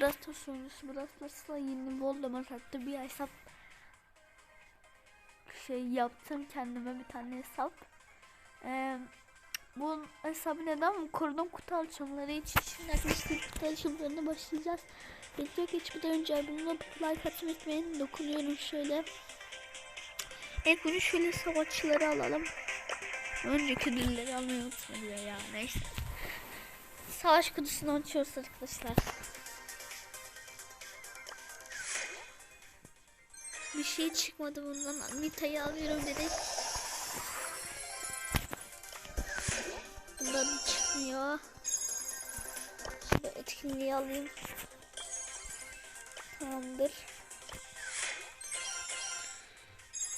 Brawl Stars oyuncusu Brawl Stars'la yeni Voldemort hatta bir hesap şey yaptım kendime bir tane hesap. Ee, bu hesabı neden korudum kutu açımları için şimdi arkadaşlar kutu açımlarına başlayacağız. Video geçmeden önce abone like atmayı unutmayın. Dokunuyorum şöyle. Evet bunu şöyle savaşçıları alalım. Önceki ödülleri almayı unutmayın ya neyse. Savaş kutusunu açıyoruz arkadaşlar. Bir şey çıkmadı bundan. Nita'yı alıyorum dedik. Bundan çıkmıyor. Şimdi etkinliği alayım. Tamamdır.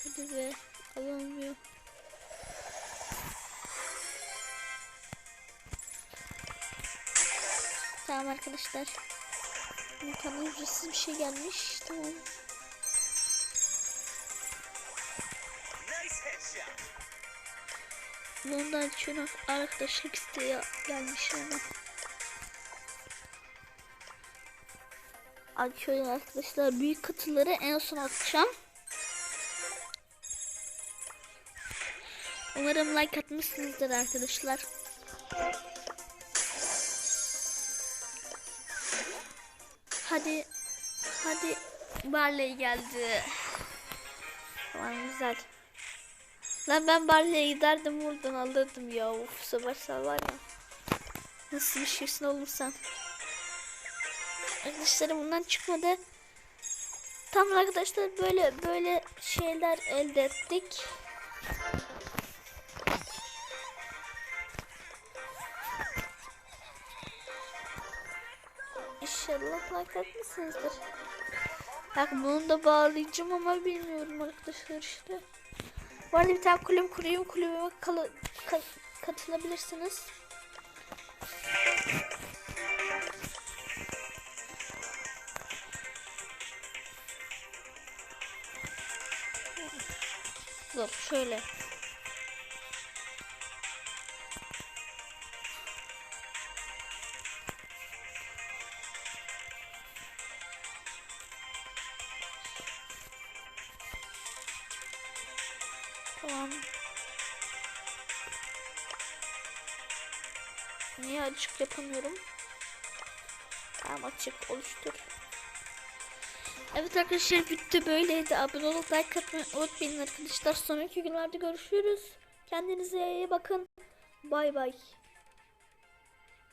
Hadi be. Alamıyor. Tamam arkadaşlar. Nita'nın ücretsiz bir şey gelmiş. Tamam. Bundan şunu arkadaşlık isteği gelmiş ona. Açıyorum arkadaşlar. Büyük kutuları en son atacağım. Umarım like atmışsınızdır arkadaşlar. Hadi. Hadi. Barley geldi. Tamam güzel. Lan ben Barley'e giderdim buradan alırdım ya. Of savaşlar var ya. Nasıl bir şeysin olursan. Arkadaşlar bundan çıkmadı. Tam arkadaşlar böyle böyle şeyler elde ettik. İnşallah like atmışsınızdır. Bak bunu da bağlayacağım ama bilmiyorum arkadaşlar işte. Bu arada bir tane kulüp kurayım. Kulübüme ka- katılabilirsiniz. Dur şöyle. Tamam. Niye açık yapamıyorum? Tamam açık oluştur. Evet arkadaşlar bitti böyleydi. Abone olup like atmayı unutmayın arkadaşlar. Sonraki günlerde görüşürüz. Kendinize iyi bakın. Bay bay.